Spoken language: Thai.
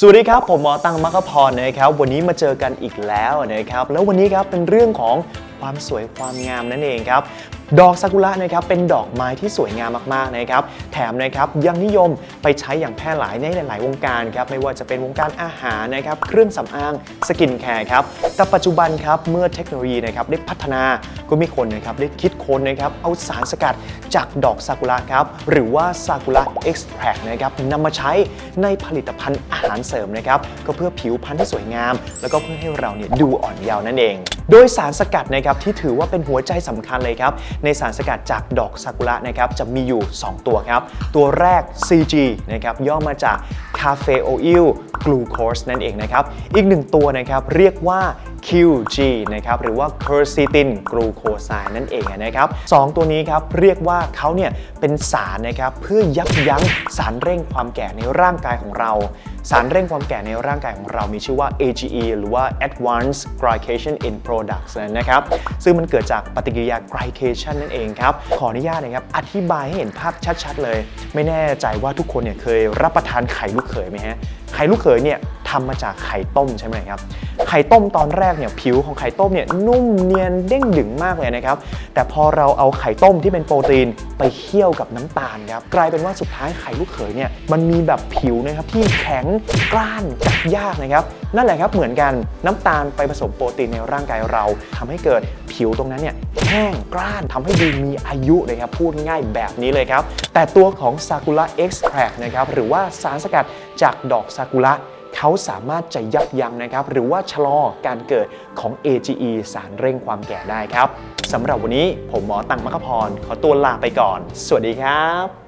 สวัสดีครับ ผมหมอตังมัคพรนะครับ วันนี้มาเจอกันอีกแล้วนะครับ แล้ววันนี้ครับเป็นเรื่องของความสวยความงามนั่นเองครับ ดอกซากุระนะครับเป็นดอกไม้ที่สวยงามมากๆนะครับ ถมนะครับยังนิยมไปใช้อย่างแพร่หลายในหลาย ๆ วงการครับไม่ว่าจะเป็นวงการอาหารนะครับเครื่องสำอางสกินแคร์ครับแต่ปัจจุบันครับเมื่อเทคโนโลยีนะครับได้พัฒนาก็มีคนนะครับได้คิดค้นนะครับเอาสารสกัดจากดอกซากุระครับหรือว่าซากุระเอ็กซ์แทรนะครับนำมาใช้ในผลิตภัณฑ์อาหารเสริมนะครับก็เพื่อผิวพรรณที่สวยงาม แล้วก็เพื่อให้เราเนี่ยดูอ่อนเยาว์นั่นเอง โดยสารสกัดนะครับที่ถือว่าเป็นหัวใจสำคัญเลยครับในสารสกัดจากดอกซากุระนะครับจะมีอยู่ 2 ตัวครับตัวแรก CG นะครับย่อมาจาก Cafe Oil Glucose นั่นเองนะครับ อีกหนึ่งตัวนะครับเรียกว่า QG นะครับหรือว่า quercetin glucoside นั่นเองนะครับสองตัวนี้ครับเรียกว่าเขาเนี่ยเป็นสารนะครับเพื่อยับยั้งสารเร่งความแก่ในร่างกายของเรา สารเร่งความแก่ในร่างกายของเรามีชื่อว่า AGE หรือว่า Advanced Glycation in Products นะครับซึ่งมันเกิดจากปฏิกิริยา glycation นั่นเองครับขออนุญาตนะครับอธิบายให้เห็นภาพชัด ๆ เลย ไม่แน่ใจว่าทุกคนเนี่ยเคยรับประทานไข่ลูกเขยไหมฮะไข่ลูกเขยเนี่ย ทำมาจากไข่ต้มใช่ไหมครับไข่ต้มตอนแรกเนี่ยผิวของไข่ต้มเนี่ยนุ่มเนียนเด้งดึงมากเลยนะครับแต่พอเราเอาไข่ต้มที่เป็นโปรตีนไปเคี่ยวกับน้ำตาลครับกลายเป็นว่าสุดท้ายไข่ลูกเขยเนี่ยมันมีแบบผิวนะครับที่แข็งกร้านกัดยากนะครับนั่นแหละครับเหมือนกันน้ำตาลไปผสมโปรตีนในร่างกายเราทำให้เกิดผิวตรงนั้นเนี่ยแห้งกร้านทำให้ดูมีอายุเลยครับพูดง่ายแบบนี้เลยครับแต่ตัวของซากุระเอ็กซ์แทรนะครับหรือว่าสารสกัดจากดอกซากุระ เขาสามารถจะยับยั้งนะครับ หรือว่าชะลอการเกิดของ AGE สารเร่งความแก่ได้ครับสำหรับวันนี้ผมหมอตังมัคคพร ขอตัวลาไปก่อน สวัสดีครับ